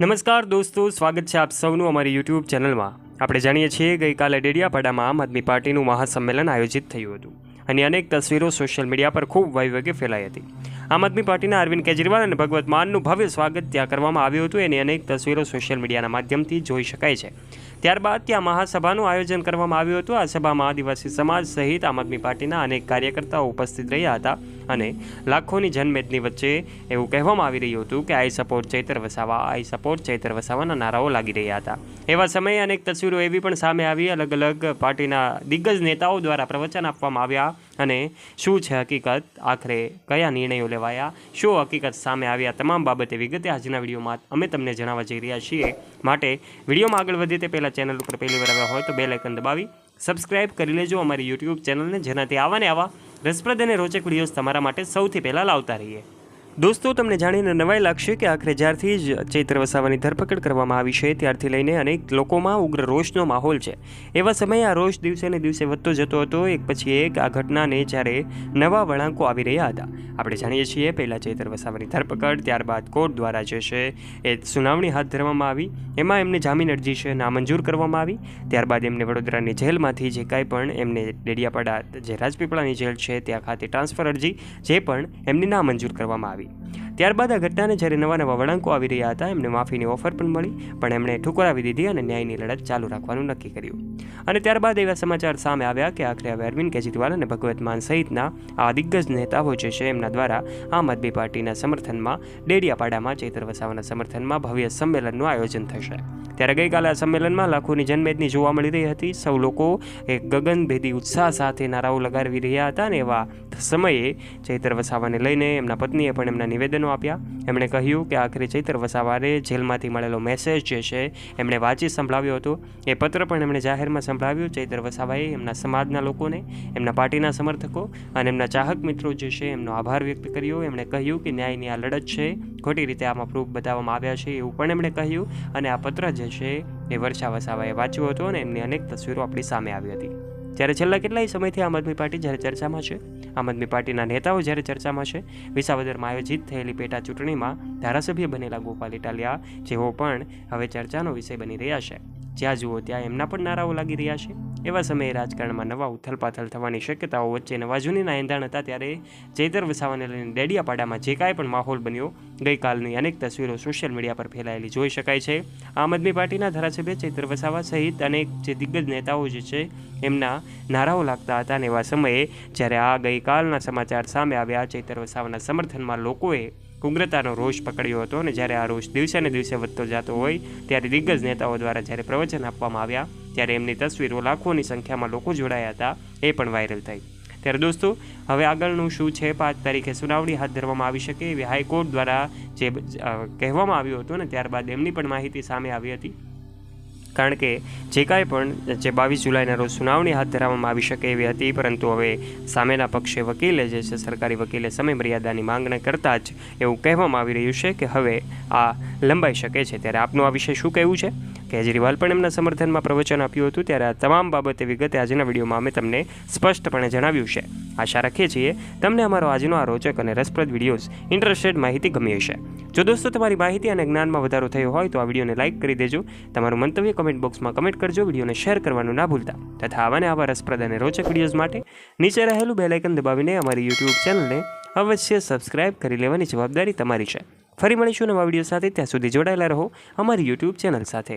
નમસ્કાર દોસ્તો, સ્વાગત છે આપ સૌનું અમારી યુટ્યુબ ચેનલમાં. આપણે જાણીએ છીએ, ગઈકાલે ડેડિયાપાડામાં આમ આદમી પાર્ટીનું મહાસંમેલન આયોજિત થયું હતું અને અનેક તસવીરો સોશિયલ મીડિયા પર ખૂબ વૈવેગે ફેલાઈ હતી. આમ આદમી પાર્ટીના અરવિંદ કેજરીવાલ અને ભગવત માનનું ભવ્ય સ્વાગત ત્યાં કરવામાં આવ્યું હતું. એની અનેક તસવીરો સોશિયલ મીડિયાના માધ્યમથી જોઈ શકાય છે. ત્યારબાદ ત્યાં મહાસભાનું આયોજન કરવામાં આવ્યું હતું. આ સભામાં આદિવાસી સમાજ સહિત આમ આદમી પાર્ટીના અનેક કાર્યકર્તાઓ ઉપસ્થિત રહ્યા હતા. અને લાખોની જનમેદની વચ્ચે એવું કહેવામાં આવી રહ્યું હતું કે I support Chaitar Vasava, I support Chaitar વસાવાના નારાઓ લાગી રહ્યા હતા. એવા સમયે અનેક તસવીરો એવી પણ સામે આવી અલગ અલગ પાર્ટીના દિગ્ગજ નેતાઓ દ્વારા પ્રવચન આપવામાં આવ્યા અને શું છે હકીકત? આખરે કયા નિર્ણયો લેવાયા? શું હકીકત સામે આવ્યા તમામ બાબતે વિગતે આજના વિડીયોમાં અમે તમને જણાવવા જઈ રહ્યા છીએ. માટે વિડીયોમાં આગળ વધીએ તે પહેલાં ચેનલ ઉપર પહેલી વાર આવ્યા હોય તો બે લાઇકન દબાવી, સબસ્ક્રાઇબ કરી લેજો અમારી યુટ્યુબ ચેનલને. જેનાથી આવા ને આવા રસપ્રદ અને રોચક વિડીયોઝ તમારા માટે સૌથી પહેલાં લાવતા રહીએ. દોસ્તો, તમને જાણીને નવાઈ લાગશે કે આખરે જ્યારથી જ ચૈત્ર વસાવાની ધરપકડ કરવામાં આવી છે, ત્યારથી લઈને અનેક લોકોમાં ઉગ્ર રોષનો માહોલ છે. એવા સમયે આ રોષ દિવસે ને દિવસે વધતો જતો હતો, એક પછી એક આ ઘટનાને જ્યારે નવા વળાંકો આવી રહ્યા હતા. આપણે જાણીએ છીએ, પહેલાં ચૈત્ર વસાવાની ધરપકડ, ત્યારબાદ કોર્ટ દ્વારા જે છે એ સુનાવણી હાથ ધરવામાં આવી. એમાં એમને જામીન અરજી છે, નામંજૂર કરવામાં આવી. ત્યારબાદ એમને વડોદરાની જેલમાંથી જે કાંઈ પણ એમને ડેડિયાપાડા જે રાજપીપળાની જેલ છે, ત્યાં ખાતે ટ્રાન્સફર અરજી, જે પણ એમની નામંજૂર કરવામાં આવી. ત્યારબાદ આ ઘટનાને જ્યારે નવા નવા વળાંકો આવી રહ્યા હતા, એમને માફીની ઓફર પણ મળી, પણ એમણે ઠુકરાવી દીધી અને ન્યાયની લડત ચાલુ રાખવાનું નક્કી કર્યું. અને ત્યારબાદ એવા સમાચાર સામે આવ્યા કે આખરે હવે અરવિંદ કેજરીવાલ અને ભગવત માન સહિતના આ દિગ્ગજ નેતાઓ જે છે, એમના દ્વારા આમ આદમી પાર્ટીના સમર્થનમાં, ડેડિયાપાડામાં ચૈતર વસાવાના સમર્થનમાં ભવ્ય સંમેલનનું આયોજન થશે. ત્યારે ગઈકાલે આ સંમેલનમાં લાખોની જનમેદની જોવા મળી રહી હતી. સૌ લોકો એક ગગનભેદી ઉત્સાહ સાથે નારાઓ લગાવી રહ્યા હતા અને એવા સમયે ચૈતર વસાવાને લઈને એમના પત્નીએ પણ એમના નિવેદનો આપ્યા. એમણે કહ્યું કે આખરે ચૈતર વસાવાને જેલમાંથી મળેલો મેસેજ જે છે, એમણે વાંચી સંભળાવ્યો હતો. એ પત્ર પણ એમણે જાહેરમાં સંભળાવ્યું. ચૈતર વસાવાએ એમના સમાજના લોકોને, એમના પાર્ટીના સમર્થકો અને એમના ચાહક મિત્રો જે છે, એમનો આભાર વ્યક્ત કર્યો. એમણે કહ્યું કે ન્યાયની આ લડત છે, ખોટી રીતે આમાં પ્રૂફ બતાવવામાં આવ્યા છે એવું પણ એમણે કહ્યું અને આ પત્ર જે છે, એ વર્ષા વસાવાએ વાંચ્યો હતો અને એમની અનેક તસવીરો આપણી સામે આવી હતી. જ્યારે છેલ્લા કેટલાય સમયથી આમ આદમી પાર્ટી જ્યારે ચર્ચામાં છે આમ આદમી પાર્ટીના નેતાઓ જ્યારે ચર્ચામાં છે, વિસાવદરમાં આયોજિત થયેલી પેટા ચૂંટણીમાં ધારાસભ્ય બનેલા ગોપાલ ઇટાલિયા, જેઓ પણ હવે ચર્ચાનો વિષય બની રહ્યા છે. જ્યાં જુઓ ત્યાં એમના પણ નારાઓ લાગી રહ્યા છે. એવા સમયે રાજકારણમાં નવા ઉથલપાથલ થવાની શક્યતાઓ વચ્ચે નવા જૂનીના એંધાણ હતા ત્યારે ચૈતર વસાવાને લઈને ડેડિયાપાડામાં જે કાંઈ પણ માહોલ બન્યો, ગઈકાલની અનેક તસવીરો સોશિયલ મીડિયા પર ફેલાયેલી જોઈ શકાય છે. આમ આદમી પાર્ટીના ધારાસભ્ય ચૈતર વસાવા સહિત અનેક જે દિગ્ગજ નેતાઓ જે છે, એમના નારાઓ લાગતા હતા અને એવા સમયે જ્યારે આ ગઈકાલના સમાચાર સામે આવ્યા ચૈતર વસાવાના સમર્થનમાં લોકોએ ઉગ્રતાનો રોષ પકડ્યો હતો અને જ્યારે આ રોષ દિવસે ને દિવસે વધતો જતો હોય, ત્યારે દિગ્ગજ નેતાઓ દ્વારા જ્યારે પ્રવચન આપવામાં આવ્યા ત્યારે એમની તસવીરો લાખોની સંખ્યામાં લોકો જોડાયા હતા, એ પણ વાયરલ થઈ. ત્યારે દોસ્તો, હવે આગળનું શું છે? પાંચ તારીખે સુનાવણી હાથ ધરવામાં આવી શકે એવી હાઈકોર્ટ દ્વારા જે કહેવામાં આવ્યું હતું ને, ત્યારબાદ એમની પણ માહિતી સામે આવી હતી. કારણ કે જે કાંઈ પણ, જે બાવીસ જુલાઈના રોજ સુનાવણી હાથ ધરવામાં આવી શકે એવી હતી, પરંતુ હવે સામેના પક્ષે વકીલે જે છે, સરકારી વકીલે સમય મર્યાદાની માંગણી કરતાં જ એવું કહેવામાં આવી રહ્યું છે કે હવે આ લંબાઈ શકે છે. ત્યારે આપનું આ વિશે શું કહેવું છે? કેજરીવાલ પણ એમના સમર્થનમાં પ્રવચન આપ્યું હતું. ત્યારે આ તમામ બાબતે વિગતે આજના વિડીયોમાં અમે તમને સ્પષ્ટપણે જણાવ્યું છે. આશા રાખીએ છીએ તમને અમારો આજનો આ રોચક અને રસપ્રદ વિડીયોઝ ઇન્ટરેસ્ટેડ માહિતી ગમી હશે. જો દોસ્તો તમારી માહિતી અને જ્ઞાનમાં વધારો થયો હોય તો આ વિડીયોને લાઇક કરી દેજો. તમારું મંતવ્ય કમેન્ટ બોક્સમાં કમેન્ટ કરજો. વિડીયોને શેર કરવાનું ના ભૂલતા. તથા આવાને આવા રસપ્રદ અને રોચક વિડીયોઝ માટે નીચે રહેલું બેલાઇકન દબાવીને અમારી યુટ્યુબ ચેનલને અવશ્ય સબસ્ક્રાઇબ કરી લેવાની જવાબદારી તમારી છે. ફરી મળીશું નવા વીડિયો સાથે. ત્યાં સુધી જોડાયેલા રહો અમારી યુટ્યુબ ચેનલ સાથે.